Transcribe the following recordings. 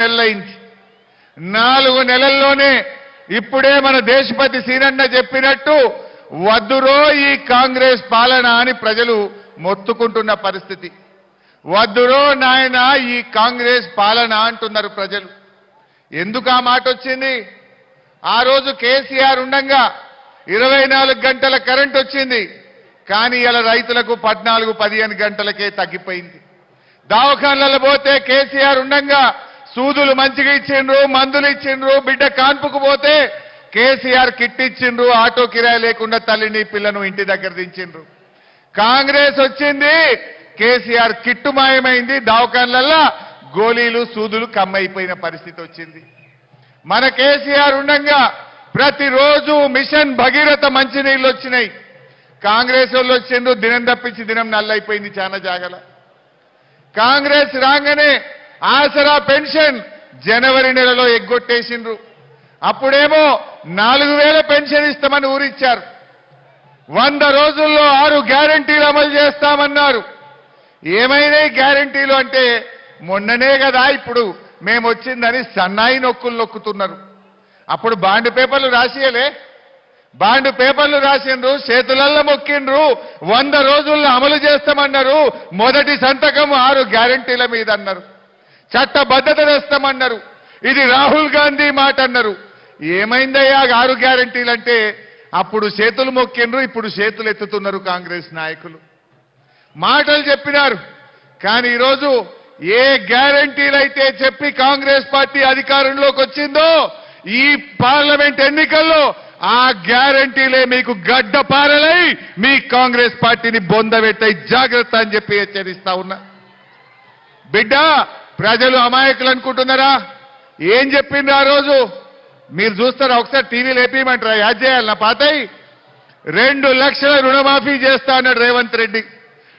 నెలలైంది. నాలుగు నెలల్లోనే ఇప్పుడే మన దేశపతి సీనన్న చెప్పినట్టు వద్దురో ఈ కాంగ్రెస్ పాలన అని ప్రజలు మొత్తుకుంటున్న పరిస్థితి. వద్దురో నాయన ఈ కాంగ్రెస్ పాలన అంటున్నారు ప్రజలు. ఎందుకు ఆ మాట వచ్చింది? ఆ రోజు కేసీఆర్ ఉండంగా ఇరవై నాలుగు గంటల కరెంట్ వచ్చింది. కానీ ఇలా రైతులకు పద్నాలుగు పదిహేను గంటలకే తగ్గిపోయింది. దవాఖాన్లలో పోతే కేసీఆర్ ఉండగా సూదులు మంచిగా ఇచ్చిండ్రు మందులు ఇచ్చిండ్రు బిడ్డ కాన్పుకు పోతే కేసీఆర్ కిట్ ఇచ్చిండ్రు ఆటో కిరాయి లేకుండా తల్లిని పిల్లను ఇంటి దగ్గర దించిండ్రు. కాంగ్రెస్ వచ్చింది కేసీఆర్ కిట్టు మాయమైంది దావకాన్లల్లా గోళీలు సూదులు కమ్మైపోయిన పరిస్థితి వచ్చింది. మన కేసీఆర్ ఉండంగా ప్రతిరోజు మిషన్ భగీరథ మంచినీళ్ళు వచ్చినాయి. కాంగ్రెస్ వాళ్ళు వచ్చిండ్రు దినం తప్పించి దినం నల్లైపోయింది చాలా జాగల. కాంగ్రెస్ రాగానే ఆసరా పెన్షన్ జనవరి నెలలో ఎగ్గొట్టేసిండ్రు. అప్పుడేమో నాలుగు వేల పెన్షన్ ఇస్తామని ఊరిచ్చారు. వంద రోజుల్లో ఆరు గ్యారంటీలు అమలు చేస్తామన్నారు. ఏమైనా గ్యారంటీలు అంటే మొన్ననే కదా ఇప్పుడు మేము వచ్చిందని సన్నాయి నొక్కులు నొక్కుతున్నారు. అప్పుడు బాండ్ పేపర్లు రాసియలే. బాండ్ పేపర్లు రాసిండ్రు చేతులల్లో మొక్కిండ్రు వంద రోజుల్లో అమలు చేస్తామన్నారు. మొదటి సంతకం ఆరు గ్యారంటీల మీద అన్నారు చట్టబద్ధత తెస్తామన్నారు. ఇది రాహుల్ గాంధీ మాట అన్నారు. ఏమైందయ్యా ఆరు గ్యారంటీలు అంటే అప్పుడు చేతులు మొక్కిండ్రు ఇప్పుడు చేతులు ఎత్తుతున్నారు కాంగ్రెస్ నాయకులు. మాటలు చెప్పినారు. కానీ ఈరోజు ఏ గ్యారంటీలు అయితే చెప్పి కాంగ్రెస్ పార్టీ అధికారంలోకి వచ్చిందో ఈ పార్లమెంట్ ఎన్నికల్లో ఆ గ్యారంటీలే మీకు గడ్డపారలై మీ కాంగ్రెస్ పార్టీని బొందబెట్టాయి జాగ్రత్త అని చెప్పి హెచ్చరిస్తా ఉన్నా. బిడ్డ ప్రజలు అమాయకులు అనుకుంటున్నారా? ఏం చెప్పిండ్రు ఆ రోజు? మీరు చూస్తారా ఒకసారి టీవీ లేపేయమంటారా? యాద్ చేయాలి నా పాతయి రెండు లక్షల రుణమాఫీ చేస్తా అన్నాడు రేవంత్ రెడ్డి.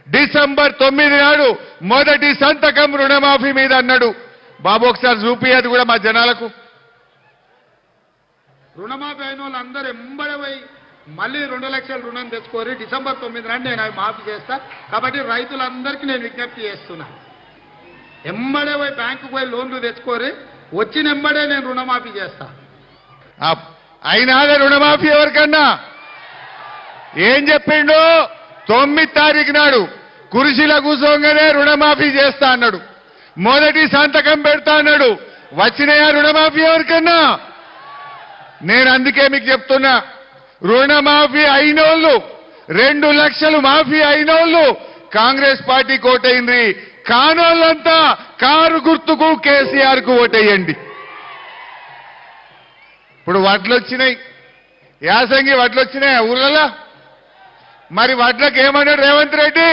డిసెంబర్ తొమ్మిది నాడు మొదటి సంతకం రుణమాఫీ మీద అన్నాడు. బాబు ఒకసారి చూపియదు కూడా మా జనాలకు. రుణమాఫీ అయిన వాళ్ళు అందరు ఎంబడమై మళ్ళీ రెండు లక్షల రుణం తెచ్చుకోరు డిసెంబర్ తొమ్మిది నాడు నేను అవి మాఫీ చేస్తా. కాబట్టి రైతులందరికీ నేను విజ్ఞప్తి చేస్తున్నాను ఎమ్మడే పోయి బ్యాంకుకు పోయి లోన్లు తెచ్చుకోరి వచ్చిన ఎమ్మడే నేను రుణమాఫీ చేస్తా. అయినా రుణమాఫీ ఎవరికన్నా? ఏం చెప్పిండు? తొమ్మిది తారీఖు నాడు కురిసిల కూసోగానే రుణమాఫీ చేస్తా అన్నాడు. మొదటి సంతకం పెడతా అన్నాడు. వచ్చినయా రుణమాఫీ ఎవరికన్నా? నేను అందుకే మీకు చెప్తున్నా. రుణమాఫీ అయినోళ్ళు రెండు లక్షలు మాఫీ అయినోళ్ళు కాంగ్రెస్ పార్టీ కోటైంది కానోళ్ళంతా కారు గుర్తుకు కేసీఆర్కు ఓటేయండి. ఇప్పుడు వడ్లు వచ్చినాయి యాసంగి వడ్లు వచ్చినాయి ఊర్లలో? మరి వడ్లకు ఏమన్నాడు రేవంత్ రెడ్డి?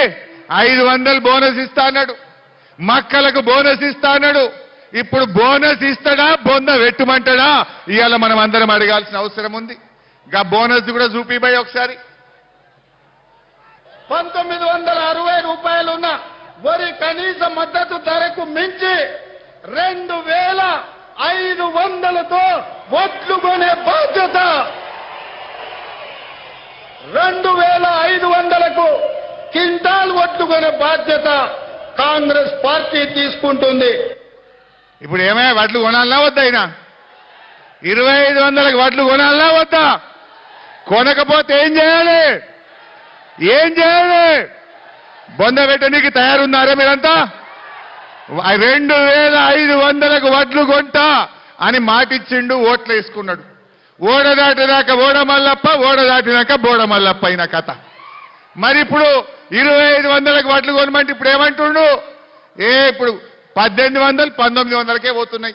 ఐదు వందలు బోనస్ ఇస్తా అన్నాడు. మక్కలకు బోనస్ ఇస్తా అన్నాడు. ఇప్పుడు బోనస్ ఇస్తాడా? బొంద వెట్టుమంటాడా ఇవాళ మనం అందరం అడగాల్సిన అవసరం ఉంది. గా బోనస్ కూడా చూపిపోయి ఒకసారి. పంతొమ్మిది వందల అరవై రూపాయలు ఉన్న వరి కనీస మద్దతు ధరకు మించి రెండు వేల ఐదు వందలతో ఓట్లు కొనే బాధ్యత. రెండు వేల ఐదు వందలకు కింటాల్ ఓట్లు కొనే బాధ్యత కాంగ్రెస్ పార్టీ తీసుకుంటుంది. ఇప్పుడు ఏమైనా వడ్లు కొనాలనా వద్దా అయినా? ఇరవై ఐదు వందలకు వడ్లు కొనాలనా వద్దా? కొనకపోతే ఏం చేయాలి? ఏం చేయాలి? బొంద పెట్టడానికి తయారున్నారా మీరంతా? రెండు వేల ఐదు వందలకు వడ్లు కొంటా అని మాటిచ్చిండు ఓట్లు వేసుకున్నాడు. ఓడ దాటినాక ఓడదాటినాక బోడమల్లప్ప ఓడ దాటినాక అయిన కథ. మరి ఇప్పుడు ఇరవై ఐదు వందలకు వడ్లు కొనమంటే ఇప్పుడు ఏమంటుండు? ఏ ఇప్పుడు పద్దెనిమిది వందలు పంతొమ్మిది వందలకే పోతున్నాయి.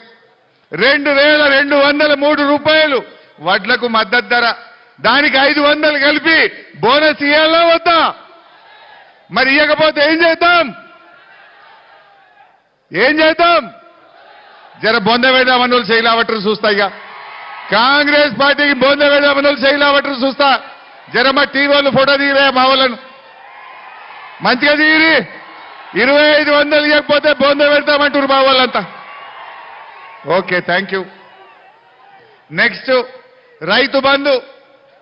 రెండు వేల రెండు వందల మూడు రూపాయలు వడ్లకు మద్దతు ధర. దానికి ఐదు వందలు కలిపి బోనస్ ఇవ్వాలా వద్దా? మరి ఇవ్వకపోతే ఏం చేద్దాం? ఏం చేద్దాం? జర బొంద వేద్దామని వాళ్ళు శైలావటరు చూస్తా ఇక. కాంగ్రెస్ పార్టీకి బొంద వేద్దామని వాళ్ళు చూస్తా. జర మా టీవీలు ఫోటో తీరే మా వాళ్ళను. మంచిగా తీరి ఇరవై ఐదు వందలు ఇవ్వకపోతే బొంద పెడతామంటారు మా వాళ్ళంతా. Okay thank you. Next Rythu Bandhu.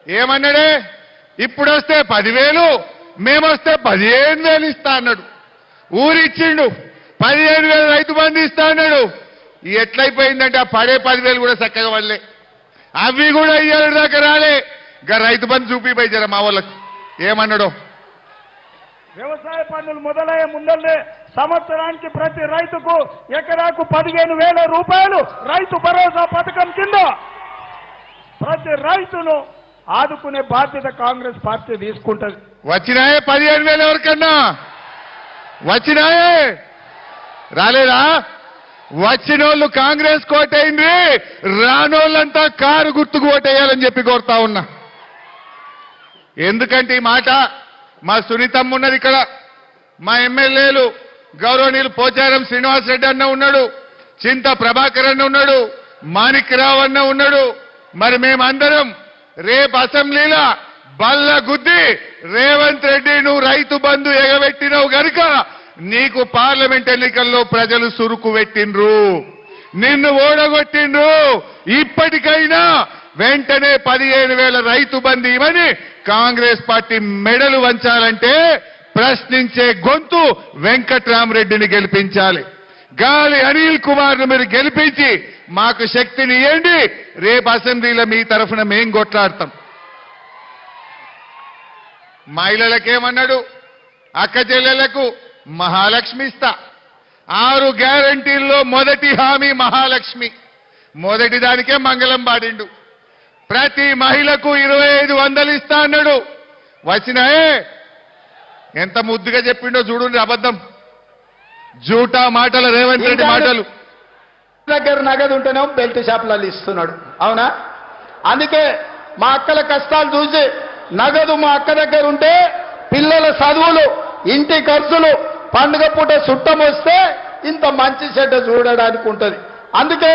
ఏమన్నాడే? ఇప్పుడు వస్తే పదివేలు. మేమొస్తే పదిహేను వేలు ఇస్తా అన్నాడు. ఊరిచ్చిండు పదిహేను వేలు రైతు బంధు ఇస్తా అన్నాడు. ఎట్లయిపోయిందంటే ఆ పడే పదివేలు కూడా చక్కగా వల్లే అవి కూడా ఇయ్యాలి దాకా రాలే. ఇంకా రైతు బంధు చూపిపోయి మా వాళ్ళకు. ఏమన్నాడో? వ్యవసాయ పన్నులు మొదలయ్యే ముందల్లే సంవత్సరానికి ప్రతి రైతుకు ఎకరాకు పదిహేను వేల రూపాయలు రైతు భరోసా పథకం కింద ప్రతి రైతును ఆదుకునే బాధ్యత కాంగ్రెస్ పార్టీ తీసుకుంటది. వచ్చినాయే పదిహేను వేలు ఎవరికన్నా? వచ్చినాయే. రాలేదా? వచ్చినోళ్ళు కాంగ్రెస్ కోటైంది రానోళ్ళంతా కారు గుర్తుకు ఓటేయాలని చెప్పి కోరుతా ఉన్నా. ఎందుకంటే ఈ మాట మా సునీతమ్మ ఉన్నది ఇక్కడ. మా ఎమ్మెల్యేలు గౌరవనీయులు పోచారం శ్రీనివాస్ రెడ్డి అన్న ఉన్నాడు చింత ప్రభాకర్ అన్న ఉన్నాడు మాణిక్యరావు అన్న ఉన్నాడు. మరి మేమందరం రేపు అసెంబ్లీలో బల్ల గుద్ది రేవంత్ రెడ్డి నువ్వు రైతు బంధు ఎగబెట్టినవు గనుక నీకు పార్లమెంట్ ఎన్నికల్లో ప్రజలు సురుకు పెట్టిండ్రు. నిన్ను ఓడగొట్టిండ్రు. ఇప్పటికైనా వెంటనే పదిహేను వేల రైతు బంధు ఇవ్వని కాంగ్రెస్ పార్టీ మెడలు వంచాలంటే ప్రశ్నించే గొంతు వెంకట్రామరెడ్డిని గెలిపించాలి. గాలి అనిల్ కుమార్ను మీరు గెలిపించి మాకు శక్తిని ఇవ్వండి రేపు అసెంబ్లీలో మీ తరఫున మేం కొట్లాడతాం. మహిళలకేమన్నాడు? అక్క చెల్లెలకు మహాలక్ష్మి ఇస్తా. ఆరు గ్యారంటీల్లో మొదటి హామీ మహాలక్ష్మి. మొదటి దానికే మంగళం పాడిండు. ప్రతి మహిళకు ఇరవై ఐదు వందలు ఇస్తా అన్నాడు. వచ్చినాయే? ఎంత ముద్దుగా చెప్పిండో చూడండి అబద్ధం. జూటా మాటల రేవంత్ రెడ్డి మాటలు. దగ్గర నగదు ఉంటేనేమో బెల్ట్ షాపులలో ఇస్తున్నాడు. అవునా? అందుకే మా అక్కల కష్టాలు చూసి నగదు మా అక్క దగ్గర ఉంటే పిల్లల చదువులు ఇంటి ఖర్చులు పండుగ పూట చుట్టం వస్తే ఇంత మంచి చెడ్డ చూడడానికి ఉంటుంది. అందుకే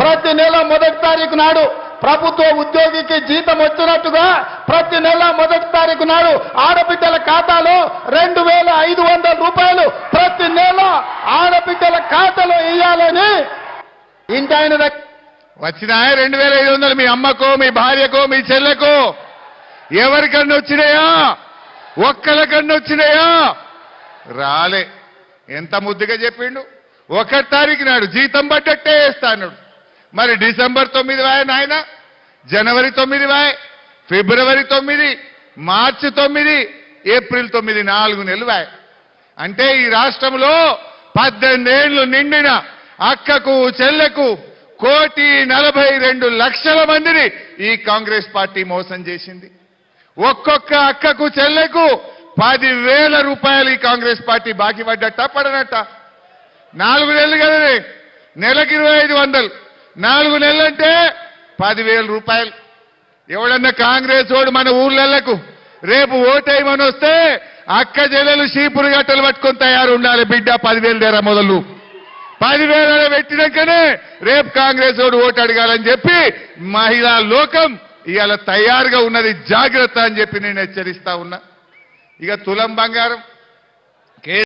ప్రతి నెల మొదటి తారీఖు నాడు ప్రభుత్వ ఉద్యోగికి జీతం వచ్చినట్టుగా ప్రతి నెల మొదటి తారీఖు నాడు ఆడబిడ్డల ఖాతాలో రెండు వేల ఐదు వందల రూపాయలు ప్రతి నెల ఆడబిడ్డల ఖాతాలో వేయాలని ఇంటి ఆయన దగ్గర రెండు వేల ఐదు వందలు మీ అమ్మకో మీ భార్యకో మీ చెల్లెకో. ఎవరికన్నా వచ్చినాయా? ఒక్కలకన్నా వచ్చినాయా? రాలే. ఎంత ముద్దుగా చెప్పిండు? ఒకటి తారీఖు నాడు జీతం పడ్డట్టే వేస్తాను మరి డిసెంబర్ తొమ్మిది వాయ నాయన జనవరి తొమ్మిది వాయ ఫిబ్రవరి తొమ్మిది మార్చి తొమ్మిది ఏప్రిల్ తొమ్మిది నాలుగు నెలలు వాయ. అంటే ఈ రాష్ట్రంలో పద్దెనిమిదేళ్ళు నిండిన అక్కకు చెల్లెకు కోటి నలభై రెండు లక్షల మందిని ఈ కాంగ్రెస్ పార్టీ మోసం చేసింది. ఒక్కొక్క అక్కకు చెల్లెకు పదివేల రూపాయలు ఈ కాంగ్రెస్ పార్టీ బాకీ పడ్డట్ట పడనట్ట? నాలుగు నెలలు కదా నెలకు ఇరవై ఐదు వందలు. నాలుగు నెలలంటే పదివేల రూపాయలు. ఎవడన్నా కాంగ్రెస్ వాడు మన ఊర్లకు రేపు ఓటేయమని వస్తే అక్క జల్లెలు షీపులు గట్టలు పట్టుకొని తయారు ఉండాలి బిడ్డ పదివేలు దేరా మొదలు. పదివేల పెట్టినాకనే రేపు కాంగ్రెస్ ఓడు ఓటు అడగాలని చెప్పి మహిళా లోకం ఇవాళ తయారుగా ఉన్నది జాగ్రత్త అని చెప్పి నేను హెచ్చరిస్తా ఉన్నా. ఇక తులం బంగారం